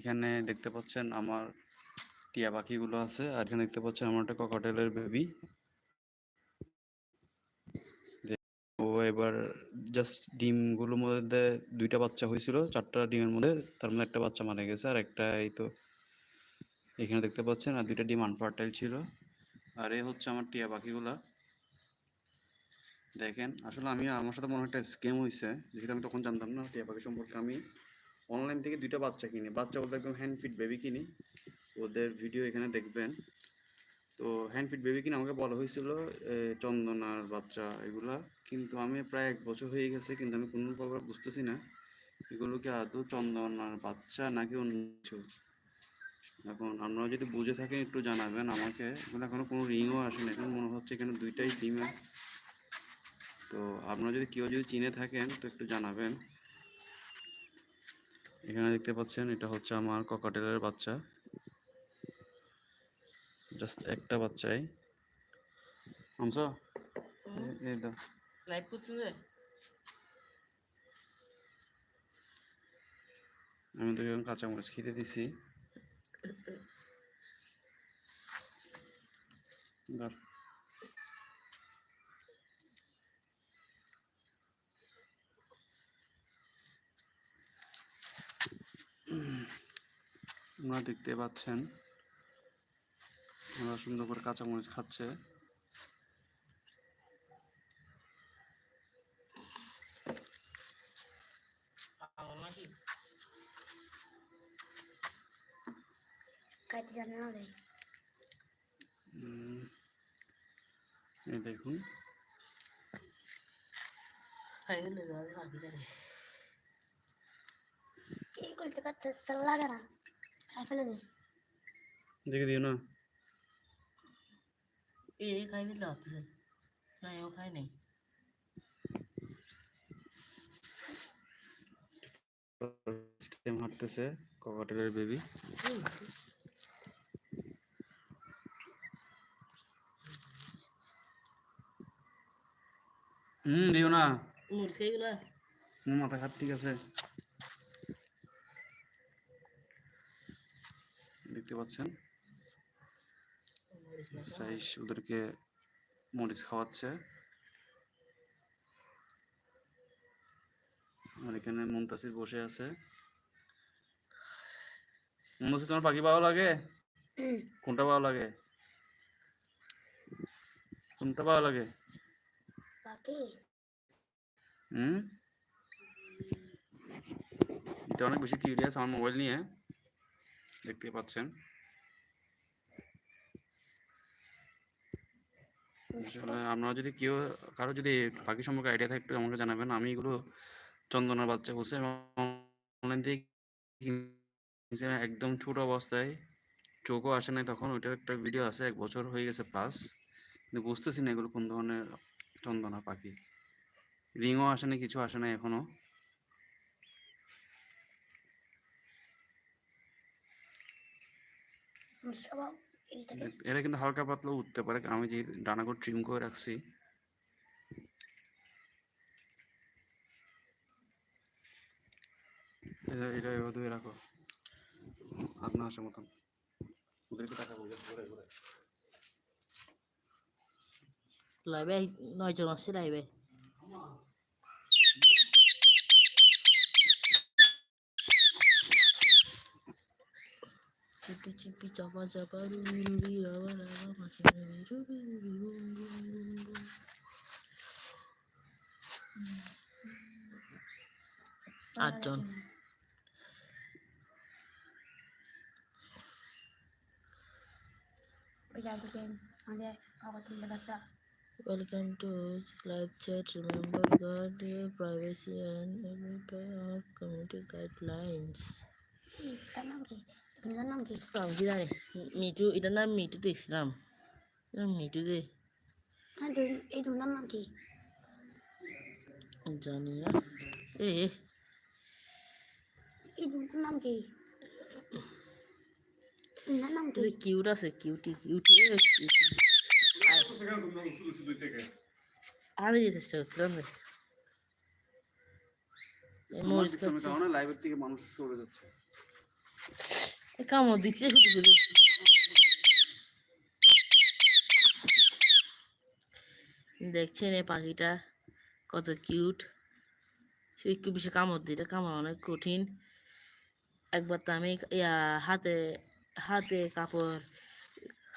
এখানে দেখতে পাচ্ছেন আমার টিয়া পাখিগুলো আছে, আর এখানে দেখতে পাচ্ছেন আমার একটা ককাটেলের বেবি ও এবার জাস্ট ডিমগুলোর মধ্যে দুইটা বাচ্চা হয়েছিল, চারটা ডিমের মধ্যে, তার মধ্যে একটা বাচ্চা মারা গেছে, আর একটা এই তো এখানে দেখতে পাচ্ছেন, আর দুইটা ডিম আনফার্টাইল ছিল। আর এই হচ্ছে আমার টিয়া পাখিগুলা। দেখেন, আসলে আমি, আমার সাথে মনে হয় একটা স্কেম হয়েছে যেহেতু আমি তখন জানতাম না টিয়া পাখি সম্পর্কে আমি। অনলাইন থেকে দুইটা বাচ্চা কিনি। বাচ্চা বলতে একদম হ্যান্ড ফিট বেবি কিনি। ওদের ভিডিও এখানে দেখবেন। তো হ্যান্ড ফিট বেবি কিনে আমাকে বলা হয়েছিল চন্দনার বাচ্চা এগুলা। কিন্তু আমি প্রায় এক বছর হয়ে গেছে, কিন্তু আমি কোনো প্রকার বুঝতেছি না। এগুলো কি আদৌ চন্দনার বাচ্চা নাকি অন্য কিছু? এখন আপনারা যদি বুঝে থাকেন, একটু জানাবেন আমাকে। এগুলো এখনও কোনো রিংও আসেনি। এখন মনে হচ্ছে এখানে দুইটাই ডিমে তো আপনারা যদি কেউ যদি চিনে থাকেন, তো একটু জানাবেন। এখানে দেখতে পাচ্ছেন এটা হচ্ছে আমার ককাটেলের বাচ্চা। জাস্ট একটা বাচ্চাই। আনছ? এই দাও। লাইভ করছিস রে। আমি তো এখন কাঁচামরিচ খেতে দিছি। ধর। আপনারা দেখতে পাচ্ছেন। ওরা সুন্দর করে কাঁচামরিচ খাচ্ছে। আমার দেখুন। এই করতে কাটতে লাগে না। ফেলে দে। দেখে দিও না। এই খাই ফেললে হচ্ছে না এও খাই নাই। টাইম হাঁটতেছে ককাটেলের বেবি হুম দিও না। মরিচ খাই গেলা মাথা খাট ঠিক আছে। দেখতে পাচ্ছেন। সাইজ ওদেরকে মরিচ খাওয়াচ্ছে। আর এখানে মুনতাসির বসে আছে। মুনতাসির তোমার পাখি ভালো লাগে? কোনটা ভালো লাগে? কোনটা ভালো লাগে? হুম? এটা অনেক বেশি কিউরিয়াস আমার মোবাইল নিয়ে। দেখতে পাচ্ছেন। আপনারা যদি কেউ কারও যদি পাখি সম্পর্কে আইডিয়া থাকে একটু আমাকে জানাবেন। আমি এগুলো চন্দনার বাচ্চা বলছি অনলাইন থেকে একদম ছোট অবস্থায় চোখও আসে নাই তখন। ওইটার একটা ভিডিও আছে এক বছর হয়ে গেছে প্লাস কিন্তু বুঝতেছি না এগুলো কোন ধরনের চন্দনা পাখি। রিংও আসে না কিছু আসে না এখনও। সবাই এইটাকে এ- এরা কিন্তু হালকা পাতলা উঠতে পারে আমি যে ডানাগুলো ট্রিম করে রাখছি। এটা এটা এভাবে ধুয়ে রাখো। হাত না আসার মতন। ওদেরকে টাকা ঘুরে ঘুরে। লাইভে নয় আসছে লাইভে cipi cipi sama sama rubi rubi lama lama masih rubi rubi rubi rubi Adon. Welcome to live chat. Remember guard your privacy and community guidelines. এটার নাম কি কি জানি মিটু এটার নাম মিটু দেখছিলাম মিটু দে এই দুটার নাম কি জানি না এ এই দুটার নাম কি দুটার নাম কি কিউট আছে কিউটি কিউটি আমি চেষ্টা করছিলাম রে মরিচ খাচ্ছি লাইভের থেকে মানুষ সরে যাচ্ছে কামড় দিচ্ছে শুধু শুধু দেখছেন এই পাখিটা কত কিউট সে একটু বেশি কামড় দিলে কামড় অনেক কঠিন একবার তো আমি ইয়া হাতে হাতে কাপড়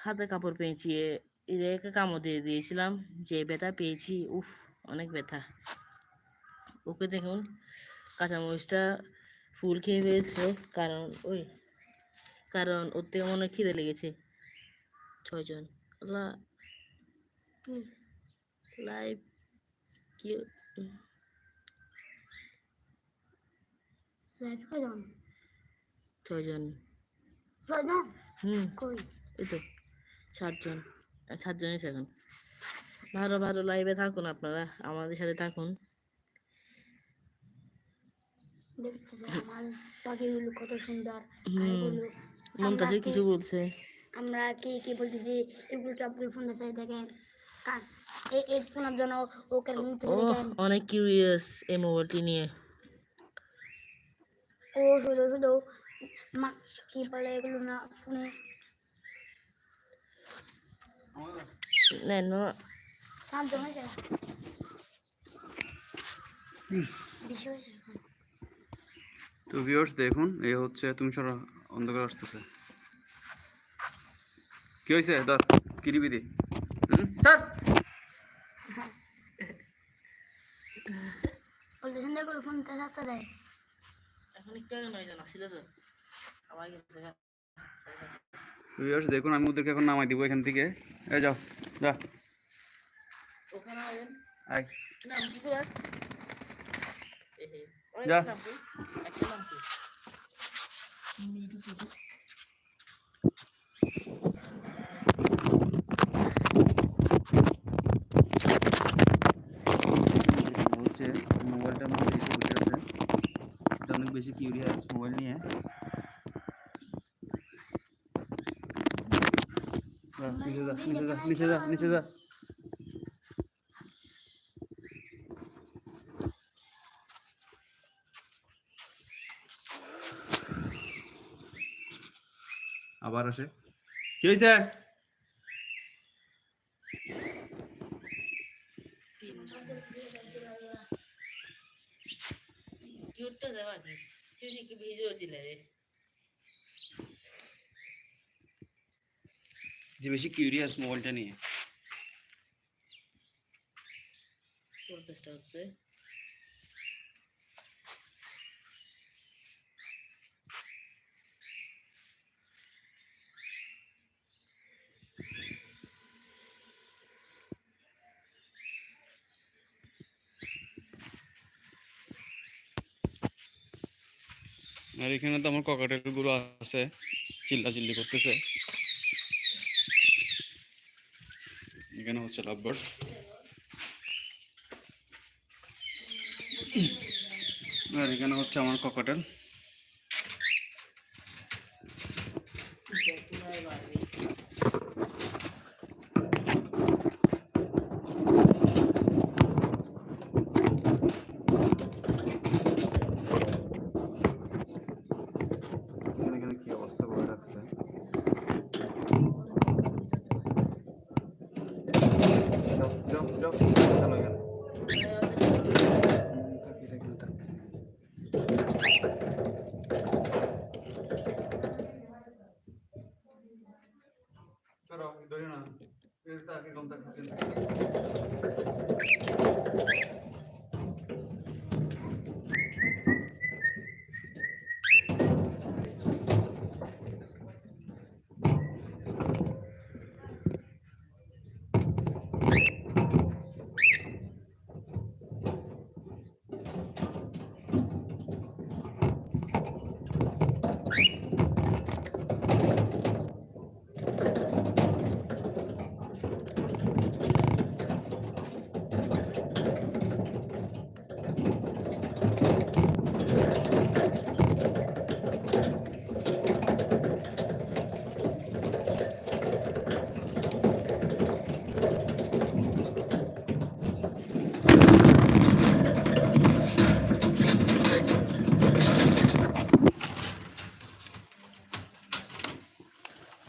হাতে কাপড় পেঁচিয়ে এদেরকে কামড় দিয়ে দিয়েছিলাম যে ব্যথা পেয়েছি উফ অনেক ব্যথা ওকে দেখুন কাঁচামরিচটা ফুল খেয়ে ফেলছে কারণ ওই কারণ ওর থেকে মনে খিদে লেগেছে। ছয়জন। আল্লাহ। লাইভ কি ছয়জন। ছয়জন? হুম। কই? এই তো সাতজন। আহ, সাতজন এখন। ভালো ভালো লাইভে থাকুন আপনারা। আমাদের সাথে থাকুন। দেখতেছে আমার পাখিগুলো কত সুন্দর। হুম। পাখিগুলো মমতাজে আমরা কিছু বলছে? আমরা কি কি বলতেছি? এগুলো চাপগুলো ফোন দিচ্ছে দেখেন। কান এই এই ফোনের জন্য ওকে নিতে ও দেখেন। অনেক কিউরিয়াস এই মোবাইলটি নিয়ে। ও শুধু শুধু। মা কি বলে এগুলো না শুনে নেন শান্ত হয়েছে এখন। তো ভিউয়ার্স দেখুন এই হচ্ছে তুমি সরা অন্ধকার আসতেছে। কি হয়েছে ধর কিরিবি দি? স্যার ফোন দেখুন আমি ওদেরকে এখন নামাই দিব এখান থেকে। এই যাও যা। যা। নাম কি একটা নাম কি হচ্ছে মোবাইলটার মধ্যে এসে বসে আছে এটা অনেক বেশি কিউরিয়াস মোবাইল নিয়ে যা, নিচে যা নিচে যা নিচে যা নিচে যা আবার আসে। কি হয়েছে কিউটটা দেওয়া কি? তুই কি ভিডিও ছিল রে? যে বেশি কিউরিয়াস মোবাইলটা নিয়ে। প্রচেষ্টা হচ্ছে। আর এখানে তো আমার ককাটেরগুলো আছে চিল্লা চিল্লি করতেছে। এখানে হচ্ছে লাভবার্ড আর এখানে হচ্ছে আমার ককাটেল অবস্থা করে রাখছে যাও যাও যাও